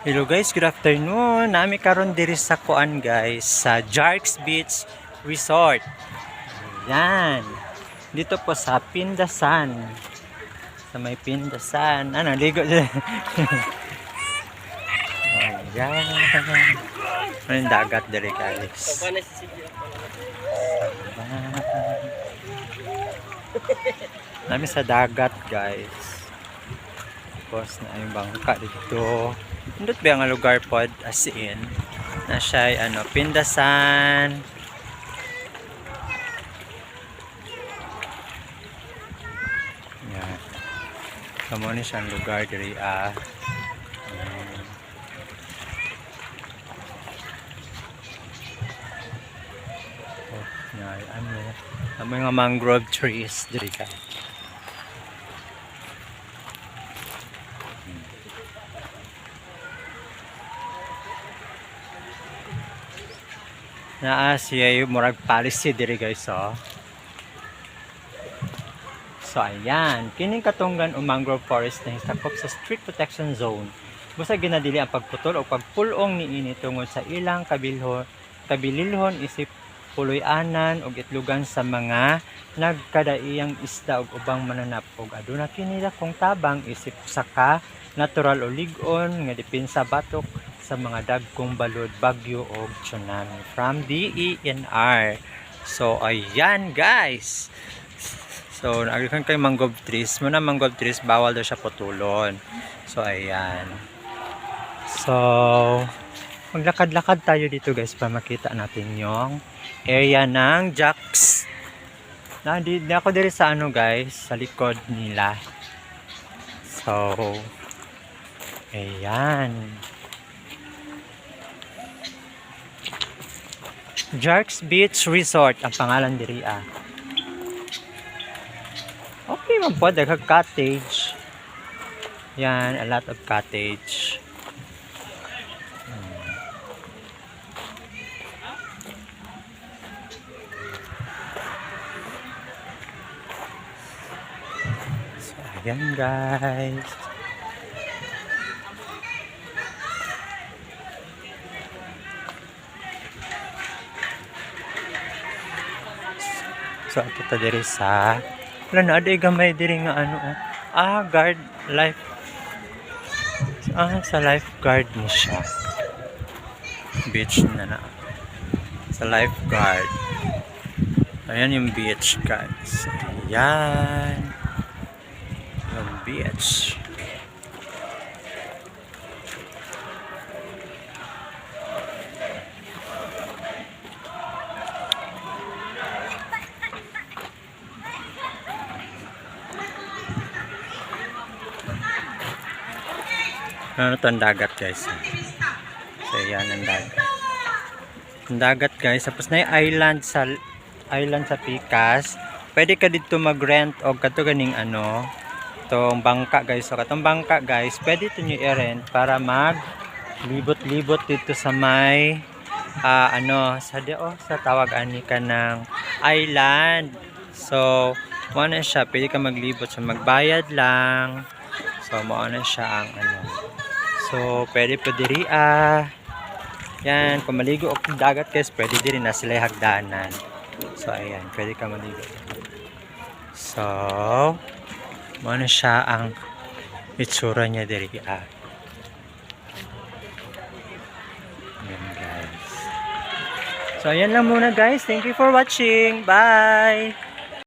Hello guys, good afternoon. Nami karon diri sa Kuan guys, sa Jarks Beach Resort. Yan. Dito po sa Pindasan. Sa may Pindasan. Ano, ligo dyan. Ayan. Ano yung dagat diri guys. Nami sa dagat guys. Tapos na yung bangka dito. Hindi ba ang lugar pod as in na siya ay ano, Pindasan. Yan. Kamo ni siyang lugar diri ah. Oh, yan, ano, ang mga mangrove trees diri ka. Naa siya yung murag policy diri guys oh. So ayan, kining katunggan o mangrove forest na hisakop sa strict protection zone. Busa ginadili ang pagputol o pagpulong niini tungod sa ilang kabilho kabililhon isip puloy-anan ug itlugan sa mga nagkadaiyang isda ug ubang mananap ug aduna kini kung tabang isip saka natural o ligon nga depensa batok sa mga dagkong balod, bagyo o tsunami from DENR. So, ayan guys. So, nagrikan kay mangrove trees. Muna mangrove trees, bawal daw siya putulon. So, ayan. So, maglakad-lakad tayo dito guys para makita natin yung area ng jacks. Na, di, di ako diri sa ano guys, sa likod nila. So, ayan. Jarks Beach Resort ang pangalan diri ah. Okay man po, daghang cottage. Yan, a lot of cottage. Hmm. So, ayan guys. So, ato ta diri sa wala na aday gamay diri nga ano oh. ah guard life. Ah sa lifeguard ni siya. Beach na na. Sa lifeguard. Ayan yung beach guys. Ayan. Yung beach ano to ang dagat guys? So yan ang dagat. Ang dagat guys. Tapos na yung island sa island sa Picas pwede ka dito mag rent o kato ganing ano itong bangka guys. So katong bangka guys pwede ito nyo i-rent para mag libot-libot dito sa may ah, ano sa di oh, sa tawag ani ka ng island. So mo na siya. Pwede ka maglibot. So magbayad lang. So mo na siya ang ano So, pwede po diri ah. Yan, kung maligo o dagat guys, pwede diri na sila hagdanan. So, ayan, pwede ka maligo. So, ano siya ang itsura niya diri ah. Yan guys. So, ayan lang muna guys. Thank you for watching. Bye!